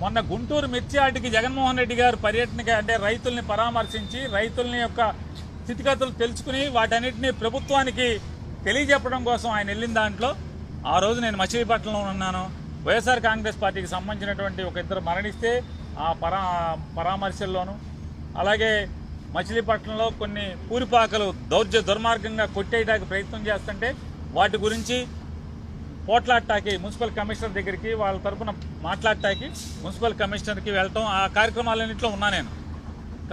మొన్న గుంటూరు మిర్చియాటికి జగన్మోహన్ రెడ్డి గారు పర్యటనకి అంటే రైతుల్ని పరామర్శించి రైతుల్ని యొక్క స్థితిగతులు తెలుసుకుని వాటన్నిటిని ప్రభుత్వానికి తెలియజెప్పడం కోసం ఆయన వెళ్ళిన దాంట్లో ఆ రోజు నేను మచిలీపట్నంలో ఉన్నాను. వైఎస్ఆర్ కాంగ్రెస్ పార్టీకి సంబంధించినటువంటి ఒక ఇద్దరు మరణిస్తే ఆ పరా పరామర్శల్లోనూ అలాగే మచిలీపట్నంలో కొన్ని పూరిపాకలు దౌర్జ దుర్మార్గంగా కొట్టేయడానికి ప్రయత్నం చేస్తుంటే వాటి గురించి పోట్లాడటానికి మున్సిపల్ కమిషనర్ దగ్గరికి వాళ్ళ తరపున మాట్లాడటానికి మున్సిపల్ కమిషనర్కి వెళ్ళటం ఆ కార్యక్రమాలన్నింటిలో ఉన్నా నేను.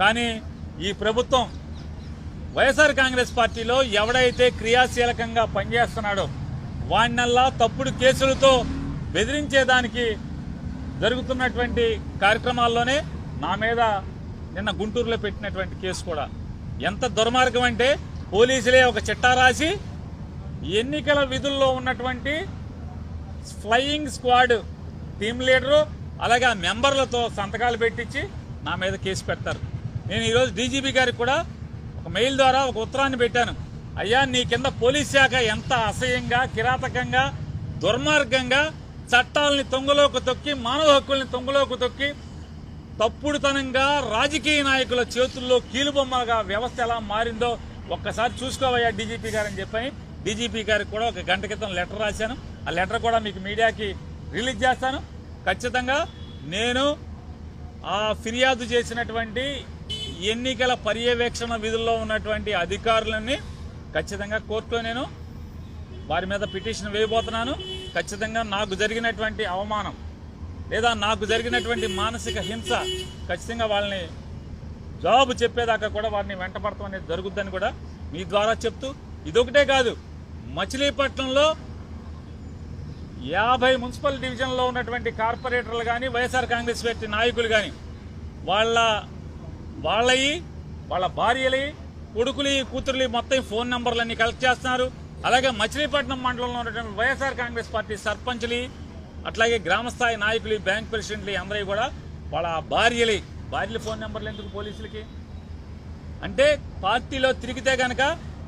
కానీ ఈ ప్రభుత్వం వైఎస్ఆర్ కాంగ్రెస్ పార్టీలో ఎవడైతే క్రియాశీలకంగా పనిచేస్తున్నాడో వాడినల్లా తప్పుడు కేసులతో బెదిరించేదానికి జరుగుతున్నటువంటి కార్యక్రమాల్లోనే నా మీద నిన్న గుంటూరులో పెట్టినటువంటి కేసు కూడా. ఎంత దుర్మార్గం అంటే పోలీసులే ఒక చిట్టా రాసి ఎన్నికల విధుల్లో ఉన్నటువంటి ఫ్లయింగ్ స్క్వాడ్ టీమ్ లీడరు అలాగే ఆ మెంబర్లతో సంతకాలు పెట్టించి నా మీద కేసు పెడతారు. నేను ఈరోజు డీజీపీ గారికి కూడా ఒక మెయిల్ ద్వారా ఒక ఉత్తరాన్ని పెట్టాను. అయ్యా నీ కింద పోలీస్ శాఖ ఎంత అసహ్యంగా కిరాతకంగా దుర్మార్గంగా చట్టాలని తొంగలోకి తొక్కి మానవ హక్కుల్ని తొంగలోకి తొక్కి తప్పుడుతనంగా రాజకీయ నాయకుల చేతుల్లో కీలుబొమ్మగా వ్యవస్థ ఎలా మారిందో ఒక్కసారి చూసుకోవయ్యా డీజీపీ గారని చెప్పని. డీజీపీ గారికి కూడా ఒక గంట క్రితం లెటర్ రాశాను. ఆ లెటర్ కూడా మీకు మీడియాకి రిలీజ్ చేస్తాను. ఖచ్చితంగా నేను ఆ ఫిర్యాదు చేసినటువంటి ఎన్నికల పర్యవేక్షణ విధుల్లో ఉన్నటువంటి అధికారులని ఖచ్చితంగా కోర్టులో నేను వారి మీద పిటిషన్ వేయబోతున్నాను. ఖచ్చితంగా నాకు జరిగినటువంటి అవమానం లేదా నాకు జరిగినటువంటి మానసిక హింస ఖచ్చితంగా వాళ్ళని జవాబు చెప్పేదాకా కూడా వారిని వెంటపడతాం అనేది జరుగుద్దని కూడా మీ ద్వారా చెప్తూ ఇదొకటే కాదు మచిలీపట్నంలో యాభై మున్సిపల్ డివిజన్లో ఉన్నటువంటి కార్పొరేటర్లు కానీ వైఎస్ఆర్ కాంగ్రెస్ పార్టీ నాయకులు కానీ వాళ్ళ వాళ్ళయి వాళ్ళ భార్యలి కొడుకులు కూతురులు మొత్తం ఫోన్ నెంబర్లన్నీ కలెక్ట్ చేస్తున్నారు. అలాగే మచిలీపట్నం మండలంలో ఉన్నటువంటి వైఎస్ఆర్ కాంగ్రెస్ పార్టీ సర్పంచ్లు అట్లాగే గ్రామస్థాయి నాయకులు బ్యాంక్ ప్రెసిడెంట్లు అందరూ కూడా వాళ్ళ భార్యలు భార్యల ఫోన్ నెంబర్లు ఎందుకు పోలీసులకి? అంటే పార్టీలో తిరిగితే కనుక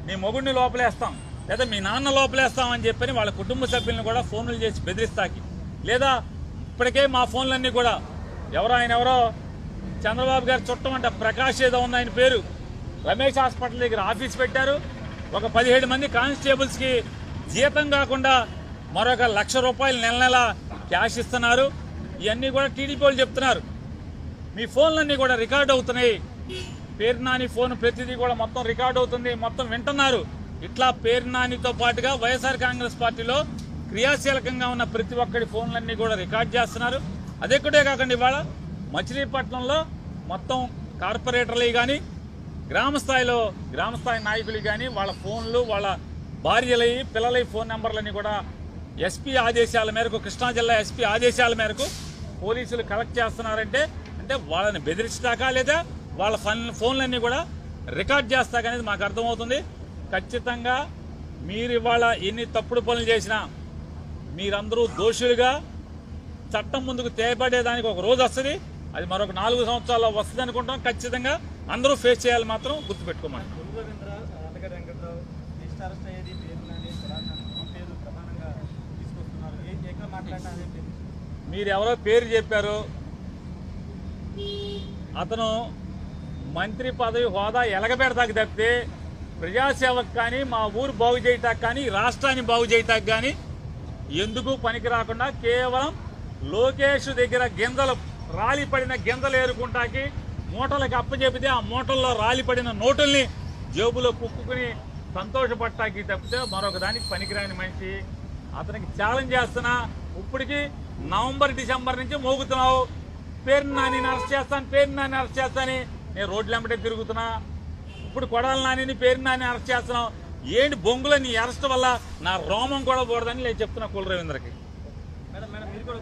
నీ మొగుడిని లోపలేస్తాం. లేదా మీ నాన్న లోపలేస్తామని చెప్పని వాళ్ళ కుటుంబ సభ్యులను కూడా ఫోన్లు చేసి బెదిరిస్తాకి. లేదా ఇప్పటికే మా ఫోన్లన్నీ కూడా ఎవరో ఆయన ఎవరో చంద్రబాబు గారు చుట్టం అంటే ప్రకాష్ ఏదో ఉంది ఆయన పేరు. రమేష్ హాస్పిటల్ దగ్గర ఆఫీస్ పెట్టారు. ఒక పదిహేడు మంది కానిస్టేబుల్స్కి జీతం కాకుండా మరొక లక్ష రూపాయలు నెల నెల క్యాష్ ఇస్తున్నారు. ఇవన్నీ కూడా టీడీపీ వాళ్ళు చెప్తున్నారు. మీ ఫోన్లన్నీ కూడా రికార్డ్ అవుతున్నాయి. పేరు నాని ఫోన్ ప్రతిదీ కూడా మొత్తం రికార్డ్ అవుతుంది. మొత్తం వింటున్నారు. ఇట్లా పేరు నానితో పాటుగా వైఎస్ఆర్ కాంగ్రెస్ పార్టీలో క్రియాశీలకంగా ఉన్న ప్రతి ఒక్కడి ఫోన్లన్నీ కూడా రికార్డ్ చేస్తున్నారు. అదే కూడా కాకుండా ఇవాళ మచిలీపట్నంలో మొత్తం కార్పొరేటర్లు కానీ గ్రామ స్థాయిలో గ్రామ స్థాయి నాయకులు కానీ వాళ్ళ ఫోన్లు వాళ్ళ భార్యలై పిల్లలై ఫోన్ నెంబర్లని కూడా ఎస్పీ ఆదేశాల మేరకు కృష్ణా జిల్లా ఎస్పీ ఆదేశాల మేరకు పోలీసులు కలెక్ట్ చేస్తున్నారంటే అంటే వాళ్ళని బెదిరించడాకా లేదా వాళ్ళ ఫోన్ ఫోన్లన్నీ కూడా రికార్డ్ చేస్తాకనేది మాకు అర్థమవుతుంది. ఖచ్చితంగా మీరు ఇవాళ ఎన్ని తప్పుడు పనులు చేసినా మీరందరూ దోషులుగా చట్టం ముందుకు తేబడేదానికి ఒక రోజు వస్తుంది. అది మరొక నాలుగు సంవత్సరాల్లో వస్తుంది అనుకుంటాం. ఖచ్చితంగా అందరూ ఫేస్ చేయాలి మాత్రం గుర్తుపెట్టుకోమని. మీరు ఎవరో పేరు చెప్పారు. అతను మంత్రి పదవి హోదా ఎలగబెడతాకి తప్పితే ప్రజాసేవకు కానీ మా ఊరు బాగు చేయటానికి కానీ రాష్ట్రాన్ని బాగు చేయటానికి కానీ ఎందుకు పనికి రాకుండా కేవలం లోకేష్ దగ్గర గింజలు రాలిపడిన గింజలు ఏరుకుంటాకి మూటలకు అప్పచెపితే ఆ మూటల్లో రాలిపడిన నోటుల్ని జేబులో కుక్కుని సంతోషపడటానికి తప్పితే మరొక దానికి పనికిరాని మనిషి. అతనికి ఛాలెంజ్ చేస్తున్నా ఇప్పటికి నవంబర్ డిసెంబర్ నుంచి మోగుతున్నావు. పేరు నాని అరెస్ట్ చేస్తాను పేరు నాని అరెస్ట్ చేస్తాను నేను రోడ్లు వెంబడే తిరుగుతున్నా. ఇప్పుడు కొడాల నాని పేరు నాని అరెస్ట్ చేస్తున్నాం. ఏంటి బొంగుల నీ అరెస్ట్ వల్ల నా రోమం కూడా పోడదని నేను చెప్తున్నా కుల రవీంద్రకి. మేడం మేడం మీరు కూడా